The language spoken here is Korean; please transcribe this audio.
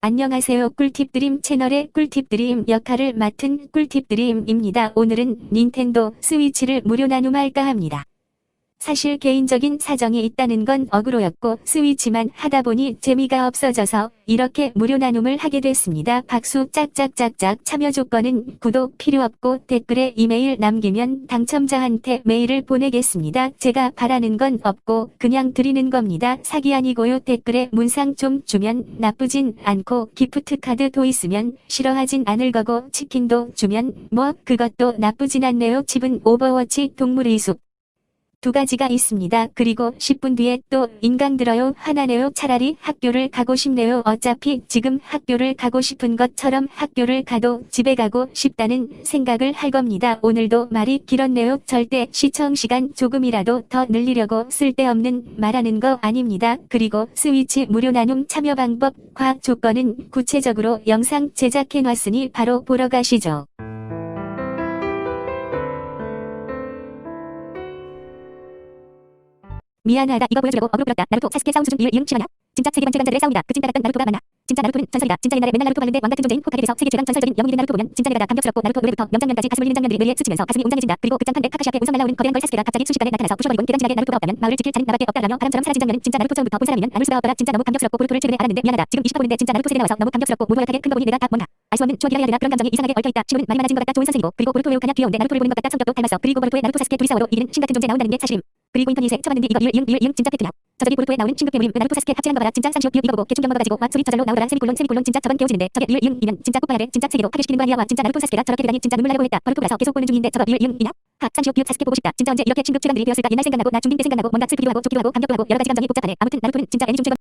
안녕하세요. 꿀팁드림 채널의 꿀팁드림 역할을 맡은 꿀팁드림입니다. 오늘은 닌텐도 스위치를 무료 나눔할까 합니다. 사실 개인적인 사정이 있다는 건 어그로였고 스위치만 하다 보니 재미가 없어져서 이렇게 무료 나눔을 하게 됐습니다. 박수 짝짝짝짝 참여 조건은 구독 필요 없고 댓글에 이메일 남기면 당첨자한테 메일을 보내겠습니다. 제가 바라는 건 없고 그냥 드리는 겁니다. 사기 아니고요. 댓글에 문상 좀 주면 나쁘진 않고 기프트 카드 도 있으면 싫어하진 않을 거고 치킨도 주면 뭐 그것도 나쁘진 않네요. 집은 오버워치 동물의 숲. 두 가지가 있습니다. 그리고 10분 뒤에 또 인강 들어요. 화나네요. 차라리 학교를 가고 싶네요. 어차피 지금 학교를 가고 싶은 것처럼 학교를 가도 집에 가고 싶다는 생각을 할 겁니다. 오늘도 말이 길었네요. 절대 시청 시간 조금이라도 더 늘리려고 쓸데없는 말하는 거 아닙니다. 그리고 스위치 무료 나눔 참여 방법과 조건은 구체적으로 영상 제작해 놨으니 바로 보러 가시죠. 미안하다. 이거 보여주려고 어그로 끌었다. 나루토 사스케 싸움 수준 1 이응 실화냐? 진짜 세계 반체반자의 싸움이다. 그 찐따 같던 나루토가 맞나? 진짜 나루토는 전설이다. 진짜 옛날에 맨날 나루토 봤는데 왕 같은 존재인 호카게 돼서 세계 최강 전설적인 영웅이 된 나루토 보면 진짜 내가 감격스럽고 나루토 노래부터 명장면까지 가슴을 울리는 장면들이 뇌리에 스치면서 가슴이 웅장해진다. 그리고 극장판대 카카시아의 우선 날라오는 거대한 걸 사스케가 갑자기 순식간에 나타나서 부셔버리고 대단지하게 나루토가 없다면 마을을 지킬 자는 나밖에 없다라며 바람처럼 사라진 장면은 진짜 나루토 처음부터 본 사람이면 나눌 수가 없더라. 진짜 너무 감격스럽고 보루토를 최근에 알았는데 미안하다. 지금 20화 보는데 진짜 나루토 세대 나와서 너무 감격스럽고 모노약하게 큰거 보니 내가 다 뭔가. 알수 없는 추억이라 해야 되나? 그런 감정이 이상하게 얽혀있다. 친구는 많이 많아진 것 같다. 좋은 선생이고. 그리고 보루토 간약 귀여운데 나루토를 보는 것 같다. 성격도 닮았어. 그리고 보루토의 나루토 사스케 둘이 싸워도 이기는 신 같은 존재 나온다는 게 사실임 그리고 인터넷에 쳐봤는데 이거 이응 이응 이응 진짜 팩트냐 저저기 보루토에 나오는 신극 괴물임 나루토 사스케 합체한 거 봐라. 진짜 쌍시옥 이거 보고 개충 경모가 가지고 와 소리 저절로 나오더란 세미콜론 세미콜론 진짜 저건 깨워지는데 저게 리을 이응 이면 진짜 꼭 봐야 돼 진짜 세계도 하게 시키는 거 아니야. 와 진짜 나루토 사스케가 저렇게 되다니 진짜 눈물 나려고 했다. 버루토라서 계속 보는 중인데 저거 리을 이응 이냐 하 쌍시옥 비읍 사스케 보고 싶다. 진짜 언제 이렇게 친극 최강들이 되었을까? 옛날 생각나고 나 중딩 때 생각나고 뭔가 슬프기도 하고 좋기도 하고 감격도 하고 여러 가지 감정이 복잡하네. 아무튼 나루토는 진짜 애니 중 최고